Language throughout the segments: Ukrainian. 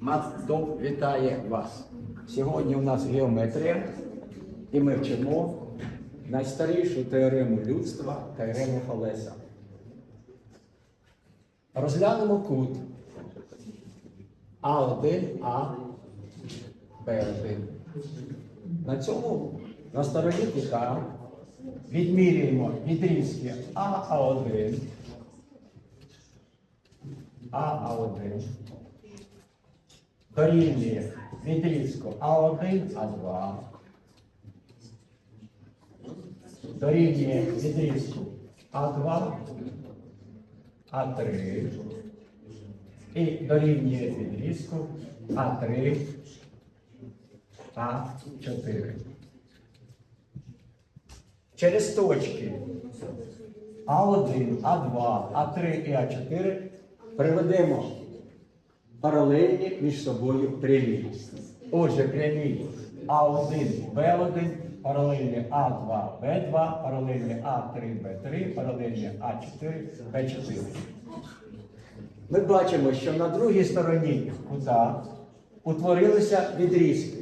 Матдоп вітає вас. Сьогодні у нас геометрія, і ми вчимо найстарішу теорему людства теорему Фалеса. Розглянемо кут А1, А, Б1. На цьому на стороні кута відмірюємо відрізки А, А1, А, А1 дорівнює відрізку А1, А2, дорівнює відрізку А2, А3 і дорівнює відрізку А3, А4. Через точки. А1, А2, А3 і А4 приведемо паралельні між собою прямі. Отже, прямі А1, Б1, паралельні А2, Б2, паралельні А3, Б3, паралельні А4, Б4. Ми бачимо, що на другій стороні кута утворилися відрізки.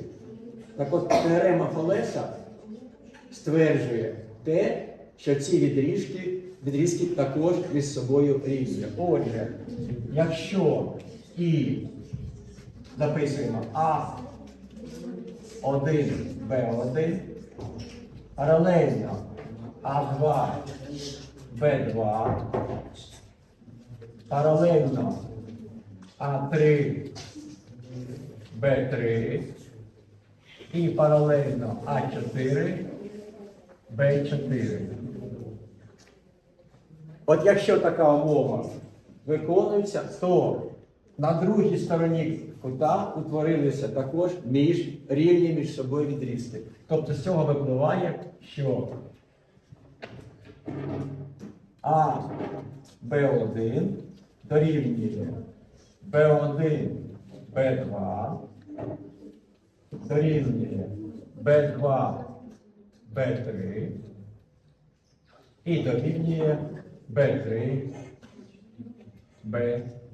Так от теорема Фалеса стверджує те, що ці відрізки, відрізки також між собою рівні. Отже, якщо і записуємо А1, Б1, паралельно А2, Б2, паралельно А3, Б3 і паралельно А4, Б4. От якщо така умова виконується, то на другій стороні кута утворилися також між рівні між собою відрізки. Тобто з цього випливає, що А Б1 дорівнює Б1 Б2 дорівнює Б2 Б3 і дорівнює Б3 Б4.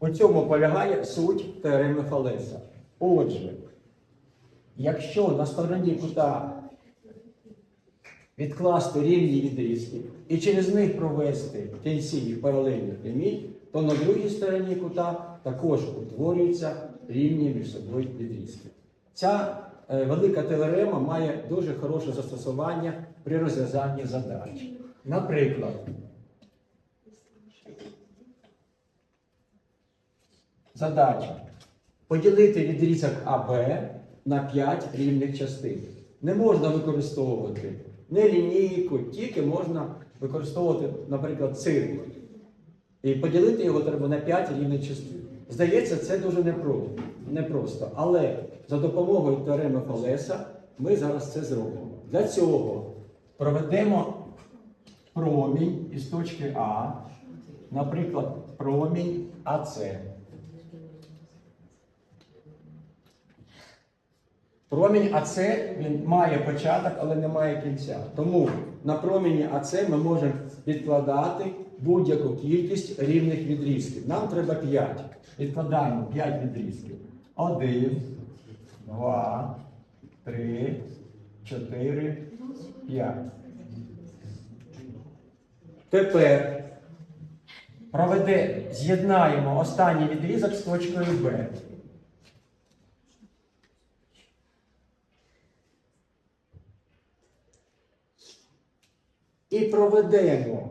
У цьому полягає суть теореми Фалеса. Отже, якщо на стороні кута відкласти рівні відрізки і через них провести кінці їх паралельні то на другій стороні кута також утворюються рівні між собою відрізки. Ця е, велика теорема має дуже хороше застосування при розв'язанні задач. Наприклад, задача поділити відрізок АБ на 5 рівних частин. Не можна використовувати не лінійку, тільки можна використовувати, наприклад, циркуль. І поділити його треба на 5 рівних частин. Здається, це дуже непро- непросто. Але за допомогою теореми Фалеса ми зараз це зробимо. Для цього проведемо промінь із точки А, наприклад, промінь АС. Промінь АС він має початок, але не має кінця. Тому на проміні АС ми можемо відкладати будь-яку кількість рівних відрізків. Нам треба 5. Відкладаємо 5 відрізків. 1, 2, 3, 4, 5. Тепер проведе, з'єднаємо останній відрізок з точкою Б. І проведемо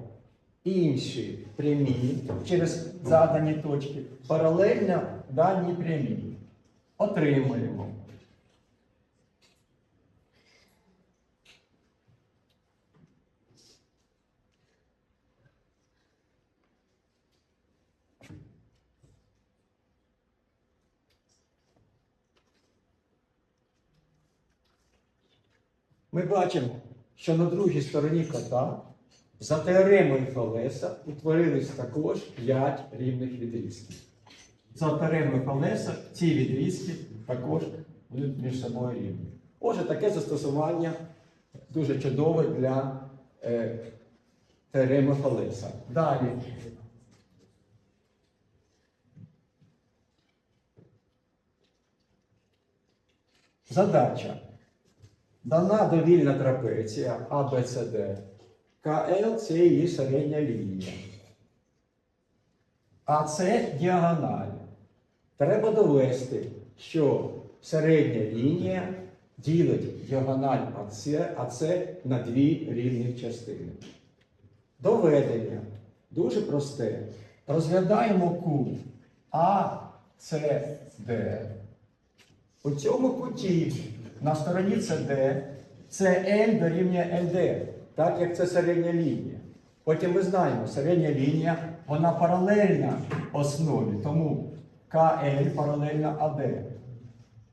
інші прямі через задані точки паралельно даній прямій. Отримуємо. Ми бачимо, що на другій стороні кота за теоремою Фалеса утворились також 5 рівних відрізків. За теоремою Фалеса ці відрізки також будуть між собою рівні. Отже, таке застосування дуже чудове для е, теореми Фалеса. Далі. Задача. Дана довільна трапеція ABCD. КЛ це її середня лінія. А це діагональ. Треба довести, що середня лінія ділить діагональ АС, АС на дві рівних частини. Доведення дуже просте. Розглядаємо кут АЦД. У цьому куті на стороні CD CL дорівнює LD, так як це середня лінія. Потім ми знаємо, середня лінія вона паралельна основі, тому КЛ паралельна АД.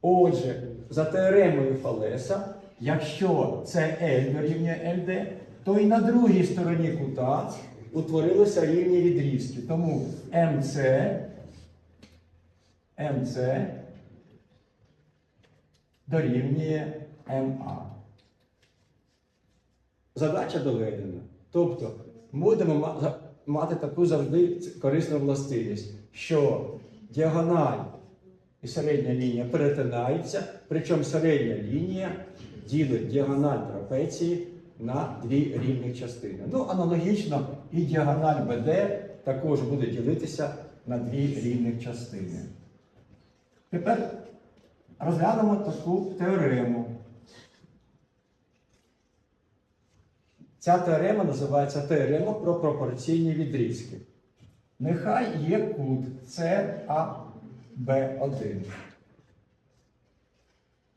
Отже, за теоремою Фалеса, якщо CL дорівнює LD, то і на другій стороні кута утворилися рівні відрізки. Тому МЦ, МЦ дорівнює МА. Задача доведена. Тобто будемо мати таку завжди корисну властивість, що діагональ і середня лінія перетинаються, причому середня лінія ділить діагональ трапеції на дві рівні частини. Ну, аналогічно, і діагональ БД також буде ділитися на дві рівних частини. Тепер розглянемо таку теорему. Ця теорема називається теорема про пропорційні відрізки. Нехай є кут CAB1.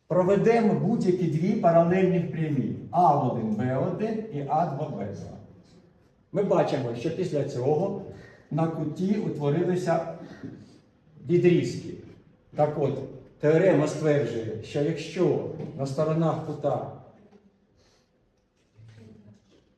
Проведемо будь-які дві паралельні прямі А1, Б1 і А2, Б2. Ми бачимо, що після цього на куті утворилися відрізки. Так от, теорема стверджує, що якщо на сторонах кута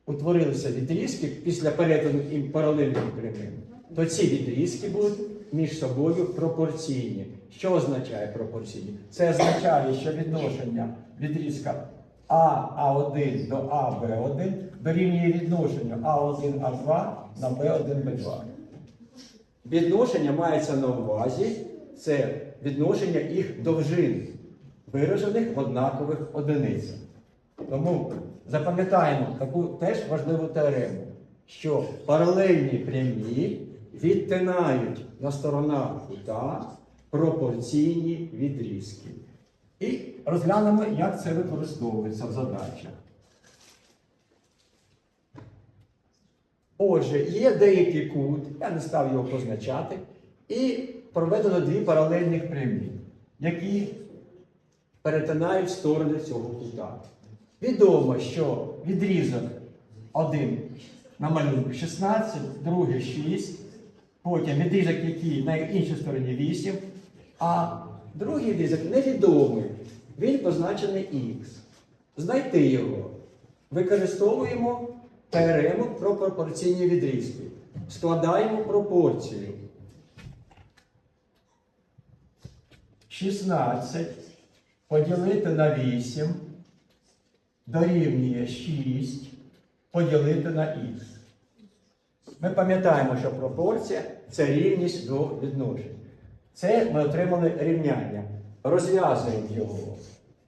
утворилися відрізки після перетину їм паралельним прямим, то ці відрізки будуть між собою пропорційні. Що означає пропорційні? Це означає, що відношення відрізка АА1 до АБ1 дорівнює відношенню А1А2 на Б1Б2. Відношення мається на увазі, це відношення їх довжин, виражених в однакових одиницях. Тому запам'ятаємо таку теж важливу теорему, що паралельні прямі відтинають на сторонах кута пропорційні відрізки. І розглянемо, як це використовується в задачах. Отже, є деякий кут, я не став його позначати, і проведено дві паралельних прямі, які перетинають сторони цього кута. Відомо, що відрізок один на малюнку 16, другий 6, потім відрізок, який на іншій стороні 8, а другий відрізок невідомий. Він позначений Х. Знайти його. Використовуємо теорему про пропорційні відрізки. Складаємо пропорцію. 16 поділити на 8 дорівнює 6 поділити на х. Ми пам'ятаємо, що пропорція це рівність до відношень. Це ми отримали рівняння. Розв'язуємо його.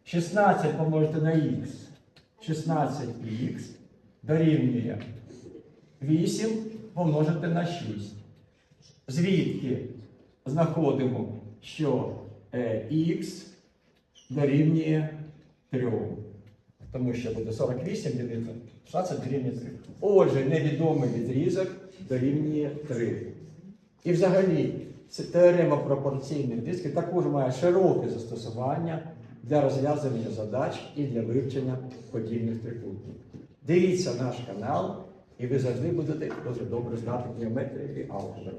16 помножити на х. 16х дорівнює 8 помножити на 6. Звідки знаходимо, що х дорівнює 3. Тому що буде 48 ділити 16 дорівнює 3. Отже, невідомий відрізок дорівнює 3. І взагалі, ця теорема пропорційних відрізків також має широке застосування для розв'язування задач і для вивчення подібних трикутників. Дивіться наш канал, і ви завжди будете дуже добре знати геометрію і алгебру.